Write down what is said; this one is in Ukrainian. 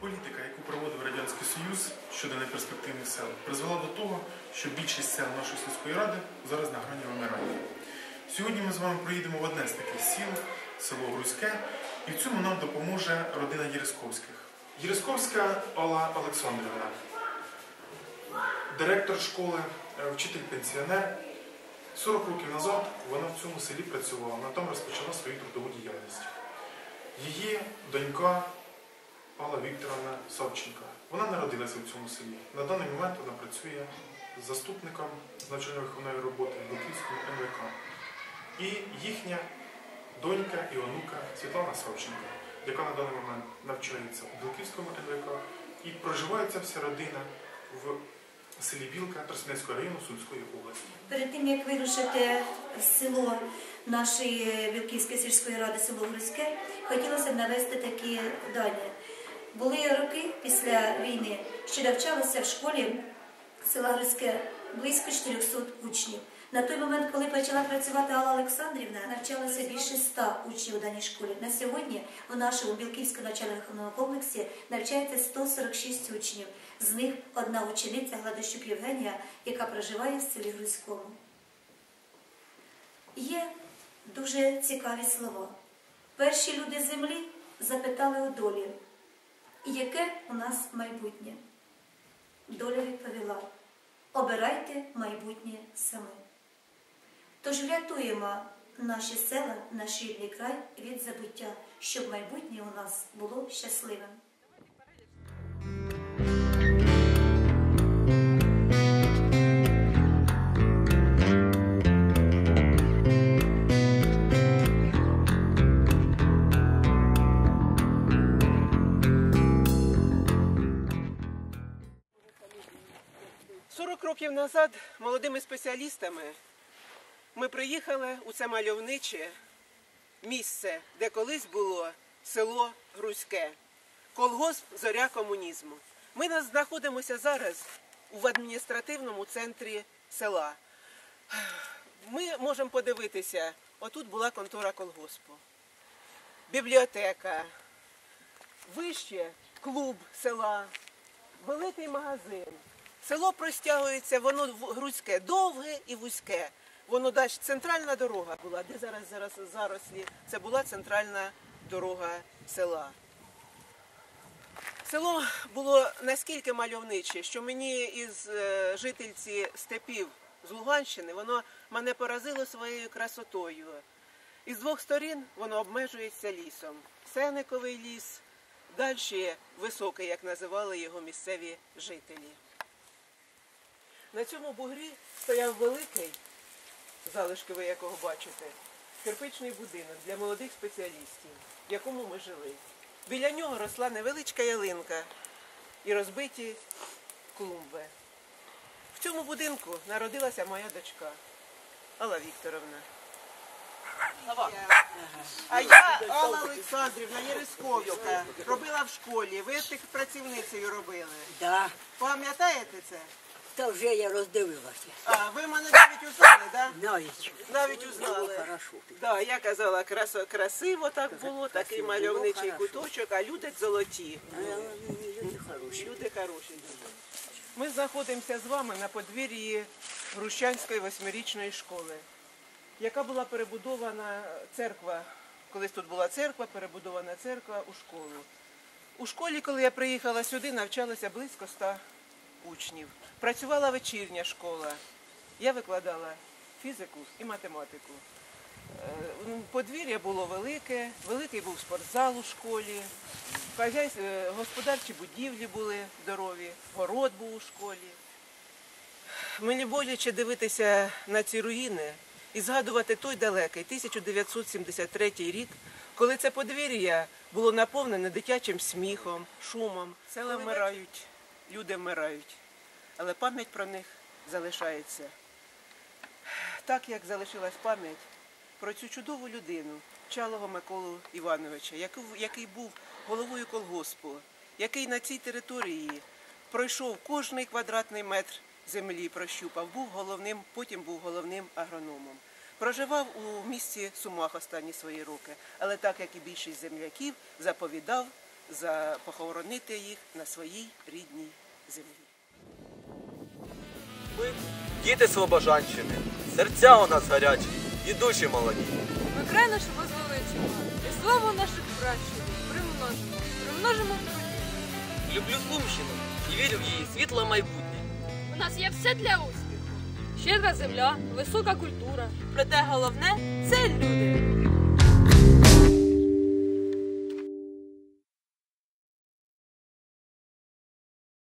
Політика, яку проводив Радянський Союз щодо неперспективних сел, призвела до того, що більшість сел нашої сільської ради зараз на грані вимирання. Сьогодні ми з вами приїдемо в одне з таких сіл, село Грузьке, і в цьому нам допоможе родина Єрисковських. Єрисковська Алла Олександрівна, директор школи, е, вчитель-пенсіонер. 40 років назад вона в цьому селі працювала, вона там розпочала свою трудову діяльність. Її донька Алла Вікторовна Савченка. Вона народилася в цьому селі. На даний момент вона працює заступником з навчально-виховної роботи в Буківському НВК. І їхня донька і онука Світлана Савченка, яка на даний момент навчається у Білківському НВК, і проживає ця вся родина в селі Білка Тростянецького району Сумської області. Перед тим як вирушити в село нашої Вілківської сільської ради, село Грузьке, хотілося б навести такі дані. Були роки після війни, що навчалося в школі села Грузьке близько 400 учнів. На той момент, коли почала працювати Алла Олександрівна, навчалося більше 100 учнів у даній школі. На сьогодні у нашому Білківському навчально-виховному комплексі навчається 146 учнів. З них одна учениця Гладощук Євгенія, яка проживає в селі Грузькому. Є дуже цікаві слова. Перші люди землі запитали у долі, яке у нас майбутнє? Доля відповіла: обирайте майбутнє самі. Тож врятуємо наші села, наш рідний край від забуття, щоб майбутнє у нас було щасливим. – 40 років назад молодими спеціалістами ми приїхали у це мальовниче місце, де колись було село Грузьке, колгосп зоря комунізму. Ми знаходимося зараз в адміністративному центрі села. Ми можемо подивитися, отут була контора колгоспу, бібліотека, вище клуб села, великий магазин. Село простягується, воно грузьке, довге і вузьке. Воно далі центральна дорога була, де зараз зараз зарослі. Це була центральна дорога села. Село було наскільки мальовниче, що мені із е, жительці степів з Луганщини воно мене поразило своєю красотою. Із двох сторін воно обмежується лісом. Сениковий ліс, далі високий, як називали його місцеві жителі. На цьому бугрі стояв великий, залишки ви якого бачите, кирпичний будинок для молодих спеціалістів, в якому ми жили. Біля нього росла невеличка ялинка і розбиті клумби. В цьому будинку народилася моя дочка Алла Вікторовна. А я Алла Олександрівна Єрисковська робила в школі. Ви тих працівницею робили. Да, Пам'ятаєте це? Та вже я роздивилася. А, ви мене навіть узнали, так? Да? Навіть Навіть узнали. хорошо. Да, я казала, красо, красиво так було, такий красиво, мальовничий хорошо. куточок, а люди золоті. А, Люди хороші. Люди хороші. Ми знаходимося з вами на подвір'ї Грущанської восьмирічної школи, яка була перебудована церква. Колись тут була церква, перебудована церква у школу. У школі, коли я приїхала сюди, навчалося близько ста учнів. Працювала вечірня школа. Я викладала фізику і математику. Е, ну, Подвір'я було велике, великий був спортзал у школі, е, господарчі будівлі були здорові, город був у школі. Мені боляче дивитися на ці руїни і згадувати той далекий 1973 рік, коли це подвір'я було наповнене дитячим сміхом, шумом. Села вмирають, люди вмирають, але пам'ять про них залишається. Так як залишилась пам'ять про цю чудову людину, Чалого Миколу Івановича, який, був головою колгоспу, який на цій території пройшов кожний квадратний метр землі, прощупав, був головним, потім був головним агрономом. Проживав у місті Сумах останні свої роки, але так як і більшість земляків, заповідав за похоронити їх на своїй рідній землі. Ми діти Слобожанщини, серця у нас гарячі і душі молоді. Ми край наш возвеличимо, і славу наших пращурів примножимо, примножимо в труді. Люблю Сумщину і вірю в її світле майбутнє. У нас є все для успіху. Щедра земля, висока культура. Проте головне це люди.